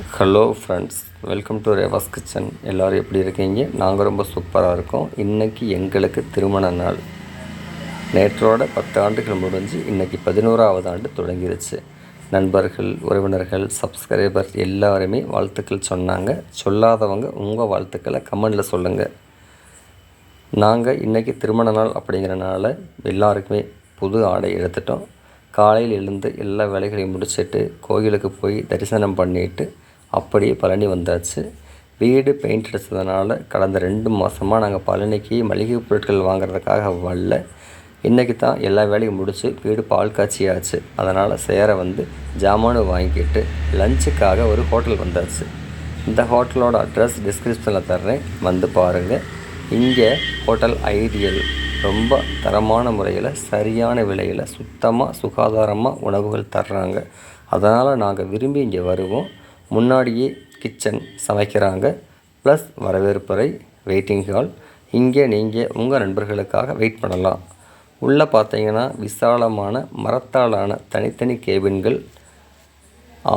Hello friends welcome to Reva's kitchen எல்லோரும் எப்படி இருக்கீங்க? நாங்கள் ரொம்ப சூப்பராக இருக்கோம். இன்றைக்கி எங்களுக்கு திருமண நாள். நேற்றோட பத்து ஆண்டுகள் முடிஞ்சு இன்றைக்கி பதினோராவது ஆண்டு தொடங்கிருச்சு. நண்பர்கள் உறவினர்கள் சப்ஸ்கிரைபர் எல்லாருமே வாழ்த்துக்கள் சொன்னாங்க. சொல்லாதவங்க உங்கள் வாழ்த்துக்களை கமெண்டில் சொல்லுங்கள் நாங்கள் இன்றைக்கி திருமண நாள் அப்படிங்கிறனால எல்லாருக்குமே புது ஆடை எடுத்துட்டோம். காலையில் எழுந்து எல்லா வேலைகளையும் முடிச்சுட்டு கோயிலுக்கு போய் தரிசனம் பண்ணிவிட்டு அப்படியே பழனி வந்தாச்சு. வீடு பெயிண்ட் அடித்ததுனால கடந்த ரெண்டு மாதமாக நாங்கள் பழனிக்கு மளிகை பொருட்கள் வாங்குறதுக்காக வரல. இன்றைக்கி தான் எல்லா வேலையும் முடித்து வீடு பால் காய்ச்சியாச்சு. அதனால் சேர வந்து ஜாமானு வாங்கிட்டு லஞ்சுக்காக ஒரு ஹோட்டல் வந்தாச்சு. இந்த ஹோட்டலோட அட்ரஸ் டிஸ்கிரிப்ஷனில் தர்றேன். வந்து பாருங்கள் இங்கே ஹோட்டல் ஐடியல் ரொம்ப தரமான முறையில் சரியான விலையில் சுத்தமாக சுகாதாரமாக உணவுகள் தர்றாங்க. அதனால் நாங்கள் விரும்பி இங்கே வருவோம். முன்னாடியே கிச்சன் சமைக்கிறாங்க ப்ளஸ் வரவேற்பறை வெயிட்டிங் ஹால் இங்கே நீங்கள் உங்கள் நண்பர்களுக்காக வெயிட் பண்ணலாம். உள்ளே பார்த்தீங்கன்னா விசாலமான மரத்தாலான தனித்தனி கேபின்கள்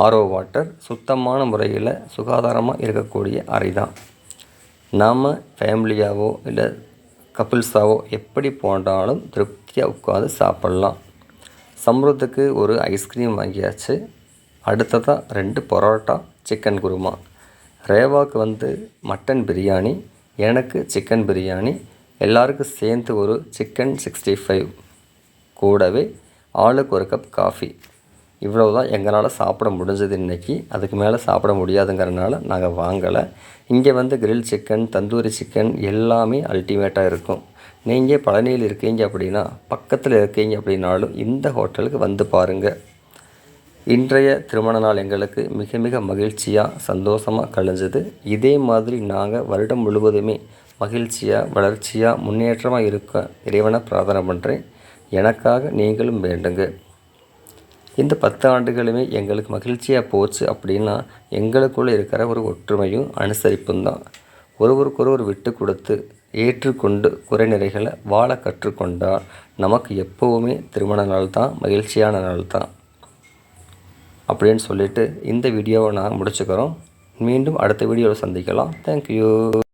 ஆரோ வாட்டர் சுத்தமான முறையில் சுகாதாரமாக இருக்கக்கூடிய அறை தான் நாம் ஃபேமிலியாவோ இல்லை கப்பிள்ஸாவோ எப்படி போனாலும் திருப்தியாக உட்காந்து சாப்பிட்லாம். சம்பளத்துக்கு ஒரு ஐஸ்கிரீம் வாங்கியாச்சு. அடுத்ததாக ரெண்டு பரோட்டா சிக்கன் குருமா. ரேவாவுக்கு வந்து மட்டன் பிரியாணி எனக்கு சிக்கன் பிரியாணி எல்லாருக்கும் சேர்ந்து ஒரு சிக்கன் சிக்ஸ்டி ஃபைவ் கூடவே ஆளுக்கு ஒரு கப் காஃபி இவ்வளோ தான் எங்களால் சாப்பிட முடிஞ்சது இன்றைக்கி அதுக்கு மேலே சாப்பிட முடியாதுங்கிறனால நாங்கள் வாங்கலை. இங்கே வந்து கிரில் சிக்கன் தந்தூரி சிக்கன் எல்லாமே அல்டிமேட்டாக இருக்கும். நீங்கள் பழனியில் இருக்கீங்க அப்படின்னா பக்கத்தில் இருக்கீங்க அப்படின்னாலும் இந்த ஹோட்டலுக்கு வந்து பாருங்கள் இன்றைய திருமண நாள் எங்களுக்கு மிக மிக மகிழ்ச்சியாக சந்தோஷமாக கழிஞ்சது. இதே மாதிரி நாங்கள் வருடம் முழுவதுமே மகிழ்ச்சியாக வளர்ச்சியாக முன்னேற்றமாக இருக்க இறைவனை பிரார்த்தனை பண்ணுறேன் எனக்காக நீங்களும் வேண்டுங்க. இந்த பத்து ஆண்டுகளுமே எங்களுக்கு மகிழ்ச்சியாக போச்சு அப்படின்னா எங்களுக்குள்ளே இருக்கிற ஒரு ஒற்றுமையும் அனுசரிப்பும் தான். ஒருவருக்கொருவர் விட்டு கொடுத்து ஏற்றுக்கொண்டு குறைநிறைகளை வாழ கற்றுக்கொண்டால் நமக்கு எப்போவுமே திருமண நாள் தான் மகிழ்ச்சியான நாள் தான். அப்படின்னு சொல்லிவிட்டு இந்த வீடியோவை நான் முடிச்சுக்கிறோம். மீண்டும் அடுத்த வீடியோவில் சந்திக்கலாம். தேங்க்யூ